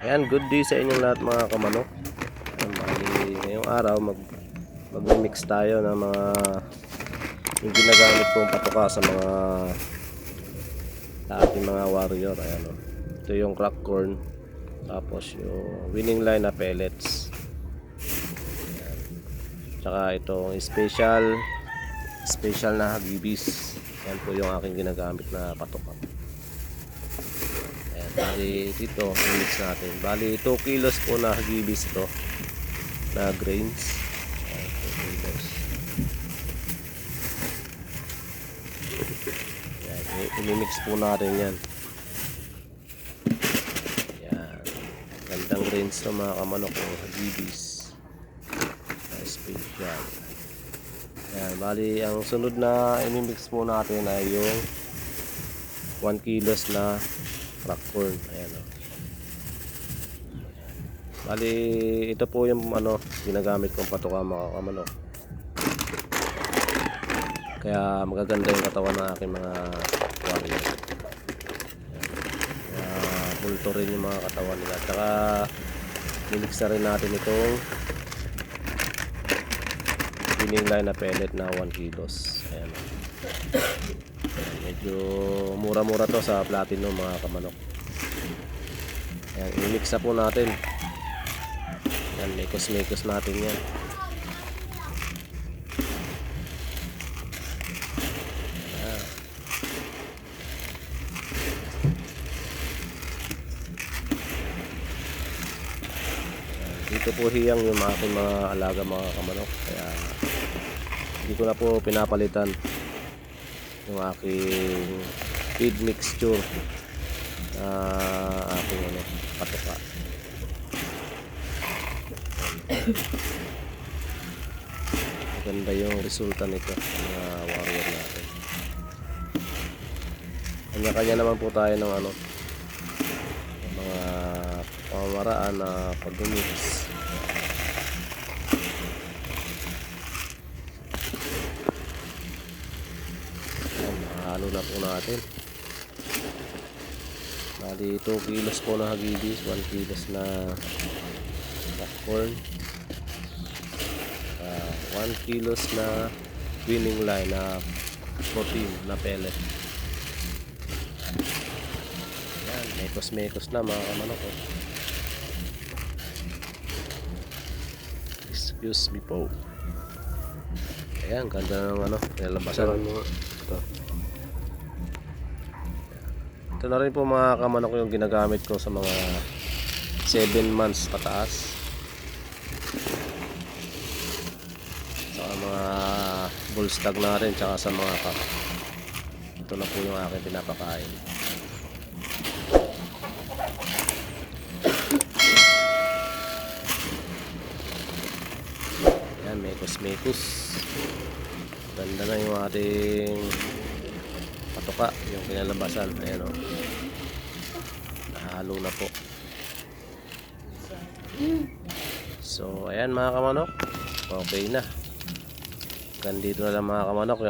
Ayan, good day sa inyong lahat mga kamanok. Ayan, ngayong araw mag mag-mix tayo ng mga yung ginagamit kong patuka sa mga sa ating mga warrior. Ayan, oh. Ito yung crack corn. Tapos yung winning line na pellets. Ayan. Tsaka itong special special na hagibis. Yan po yung aking ginagamit na patuka. Bali dito, mix natin. Bali 2 kilos po na hagibis ito na grains. Ayan, 2 kilos. Ayan, i- imimix po natin yan. Ayan. Gandang grains to mga kamanok ng hagibis. Na special. Ayan, bali ang sunod na imimix po natin ay yung 1 kilos na crack corn. Ayan o. Bali, ito po yung ano, ginagamit kong patuka mga kamanok. Kaya magaganda yung katawan ng aking mga warrior. Kaya bulto rin yung mga katawan nila. Tsaka, mimix na rin natin itong line na pellet na 1 kilos. Ayan. Medyo mura-mura to sa platinum mga kamanok. Ayan, i-mix na po natin. Ayan, mekos-mekos natin yan. Ayan, Dito po hiyang yung aking mga alaga mga kamanok. Kaya hindi ko na po pinapalitan yung aking feed mixture na aking ano, patuka. Maganda yung resulta nito mga warrior natin. Kanya-kanya naman po tayo ng ano mga pamamaraan na pag-mix. Mahalo na po natin. Bali 2 kilos po na hagibis, 1 kilos na popcorn. Uh, 1 kilos na winning line na protein na pellet. Ayan, mekos-mekos na mga kamanok. Oh. Excuse me po. Ayan, ganda ng ano, nilalabasan. Ito. Ito na rin po mga kamanok yung ginagamit ko sa mga 7 months pataas. Sa mga bull stag na rin, tsaka sa mga cup. Ito na po yung aking pinapakain. Yan, mekos-mekos. Ganda na yung ating patuka, yung kinalabasan. Ayan o. Nahalo na po. So, ayan mga kamanok. Okay na. Gandito na lang mga kamanok